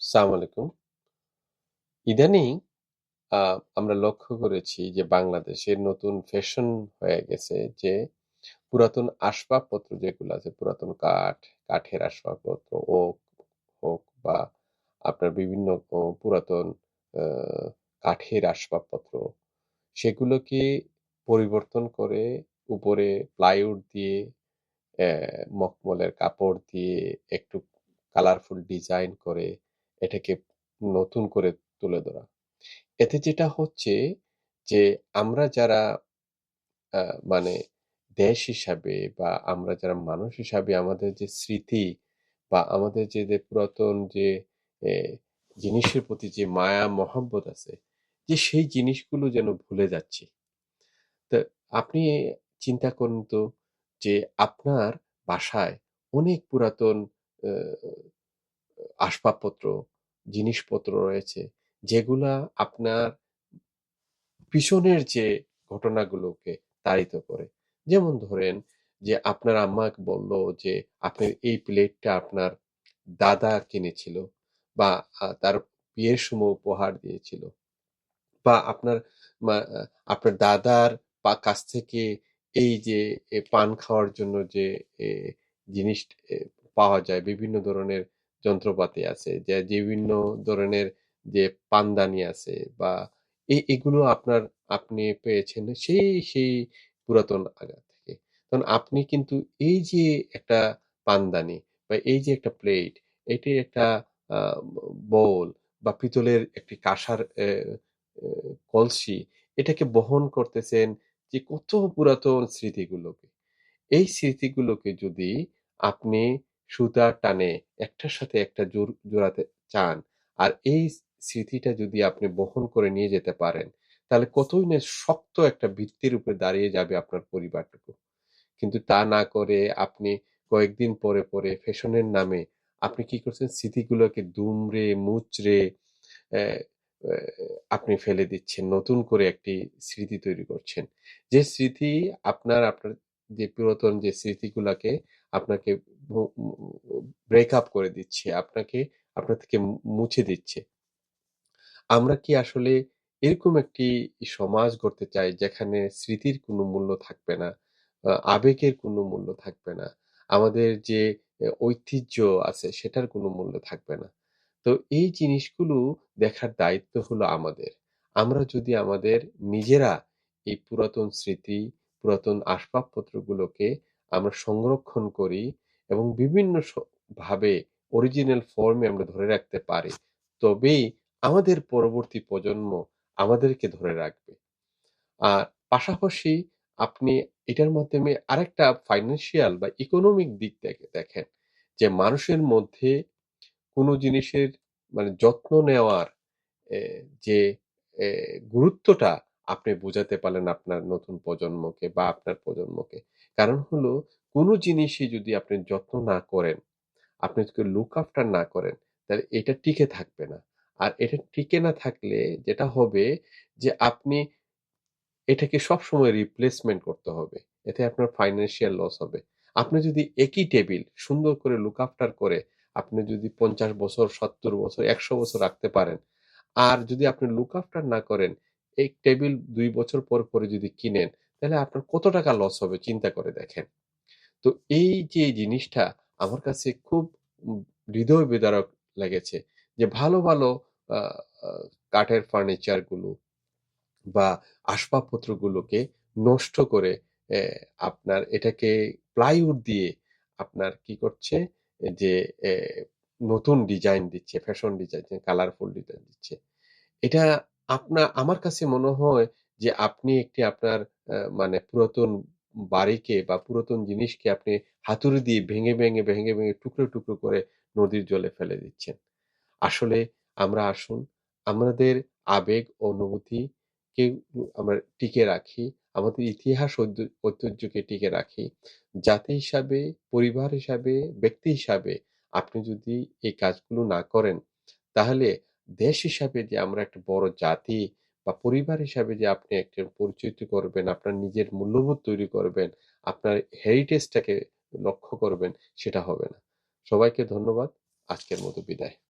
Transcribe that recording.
সালাম আলাইকুম। ইদানিং আমরা লক্ষ্য করেছি যে বাংলাদেশের নতুন ফ্যাশন হয়ে গেছে যে পুরাতন আসবাবপত্র যেগুলো আছে, পুরাতন কাঠ, কাঠের আসবাবপত্র ওক হোক বা আপনার বিভিন্ন পুরাতন কাঠের আসবাবপত্র, সেগুলোকে পরিবর্তন করে উপরে প্লাইউড দিয়ে, অ্যা মখমলের কাপড় দিয়ে একটু কালারফুল ডিজাইন করে এটাকে নতুন করে তুলে ধরা। এতে যেটা হচ্ছে যে আমরা যারা মানে দেশ হিসাবে বা আমরা যারা মানুষ হিসাবে আমাদের যে স্মৃতি বা আমাদের যে, যে পুরাতন যে জিনিসের প্রতি যে মায়া মহব্বত আছে, যে সেই জিনিসগুলো যেন ভুলে যাচ্ছি। তা আপনি চিন্তা করুন তো যে আপনার বাসায় অনেক পুরাতন আসবাবপত্র, জিনিসপত্র রয়েছে যেগুলা আপনার পিছনের যে ঘটনাগুলোকে তাড়িত করে। যেমন ধরেন যে আপনার আম্মা বলল যে আপনার এই প্লেটটা আপনার দাদা কিনেছিল বা তার বিয়ের সময় উপহার দিয়েছিল। বা আপনার আপনার দাদার কাছ থেকে এই যে পান খাওয়ার জন্য যে জিনিস পাওয়া যায়, বিভিন্ন ধরনের যন্ত্রপাতি আছে, যে বিভিন্ন ধরনের যে পানদানি আছে বা এ এগুলো আপনার আপনি পেয়েছেন সেই, সেই পুরাতন আগা থেকে। কারণ আপনি কিন্তু এই যে একটা পানদানি বা এই যে একটা প্লেট, এটি একটা আ ব পিতলের একটি কাঁসার কলসি, এটাকে বহন করতেছেন যে কত পুরাতন স্মৃতিগুলোকে। এই স্মৃতিগুলোকে যদি আপনি সুতার টানে একটার সাথে একটা জোর জোড়াতে চান, আর এই স্মৃতিটা যদি আপনি বহন করে নিয়ে যেতে পারেন, তাহলে কতই না শক্ত একটা ভিত্তির উপরে দাঁড়িয়ে যাবে আপনার পরিবারটুকু। কিন্তু তা না করে আপনি কয়েকদিন পরে, পরে ফ্যাশনের নামে আপনি কি করছেন স্মৃতিগুলোকে দুমড়ে মুচড়ে আপনি ফেলে দিচ্ছেন। নতুন করে একটি স্মৃতি তৈরি করছেন। যে স্মৃতি আপনার, আপনার যে পুরাতন যে স্মৃতিগুলাকে আপনাকে ব্রেক আপ করে দিচ্ছে। আপনাকে আপনার থেকে মুছে দিচ্ছে। আমরা কি আসলে এরকম একটি সমাজ গড়তে চাই যেখানে স্মৃতির কোনো মূল্য থাকবে না, আবেগের কোনো মূল্য থাকবে না, আমাদের যে ঐতিহ্য আছে সেটার কোনো মূল্য থাকবে না। তো এই জিনিসগুলো দেখার দায়িত্ব হলো আমাদের। আমরা যদি আমাদের নিজেরা এই পুরাতন স্মৃতি, পুরাতন আসবাবপত্রগুলোকে আমরা সংরক্ষণ করি এবং বিভিন্ন ভাবে অরিজিনাল ফর্মে আমরা ধরে রাখতে পারি, তবেই আমাদের পরবর্তী প্রজন্ম আমাদেরকে ধরে রাখবে। আর পাশাপাশি আপনি এটার মাধ্যমে আরেকটা ফাইন্যান্সিয়াল বা ইকোনমিক দিক থেকে দেখেন যে মানুষের মধ্যে কোনো জিনিসের মানে যত্ন নেওয়ার যে গুরুত্বটা আপনি বোঝাতে পারলেন আপনার নতুন প্রজন্মকে বা আপনার প্রজন্মকে। কারণ হলো কোনো জিনিসই যদি আপনি যত্ন না করেন, আপনি যদি লুক আফটার না করেন, তাহলে এটা টিকে থাকবে না। আর এটা টিকে না থাকলে যেটা হবে যে আপনি এটাকে সবসময় রিপ্লেসমেন্ট করতে হবে। এতে আপনার ফাইন্যান্সিয়াল লস হবে। আপনি যদি একই টেবিল সুন্দর করে লুক আফটার করে আপনি যদি ৫০ বছর, ৭০ বছর, ১০০ বছর রাখতে পারেন, আর যদি আপনি লুক আফটার না করেন, এই টেবিল দুই বছর পর, পরে যদি কিনেন, তাহলে আপনার কত টাকা লস হবে চিন্তা করে দেখেন। তো এই যে জিনিসটা আমার কাছে খুব হৃদয় বিদারক লেগেছে যে ভালো, ভালো কাঠের ফার্নিচারগুলো বা আসবাবপত্রগুলোকে নষ্ট করে আপনার এটাকে প্লাইউড দিয়ে আপনার কি করছে যে নতুন ডিজাইন দিচ্ছে, ফ্যাশন ডিজাইন, কালারফুল ডিজাইন দিচ্ছে। এটা আপনার আমার কাছে মনে হয় যে আপনি একটি আপনার মানে পুরাতন বাড়িকে বা পুরাতন জিনিসকে আপনি হাতুড়ি দিয়ে ভেঙে, ভেঙে, ভেঙে, ভেঙে টুকরো, টুকরো করে নদীর জলে ফেলে দিচ্ছেন। আসলে আমরা আসুন আমাদের আবেগ, অনুভূতিকে আমরা টিকে রাখি। আমাদের ইতিহাস ঐতিহ্যকে টিকে রাখি। জাতি হিসাবে, পরিবার হিসাবে, ব্যক্তি হিসাবে আপনি যদি এই কাজগুলো না করেন, তাহলে দেশ হিসাবে যে আমরা একটা বড় জাতি বা পরিবার হিসাবে যে আপনি একটা পরিচিত করবেন, আপনার নিজের মূল্যবোধ তৈরি করবেন, আপনার হেরিটেজটাকে লক্ষ্য করবেন, সেটা হবে না। সবাইকে ধন্যবাদ। আজকের মতো বিদায়।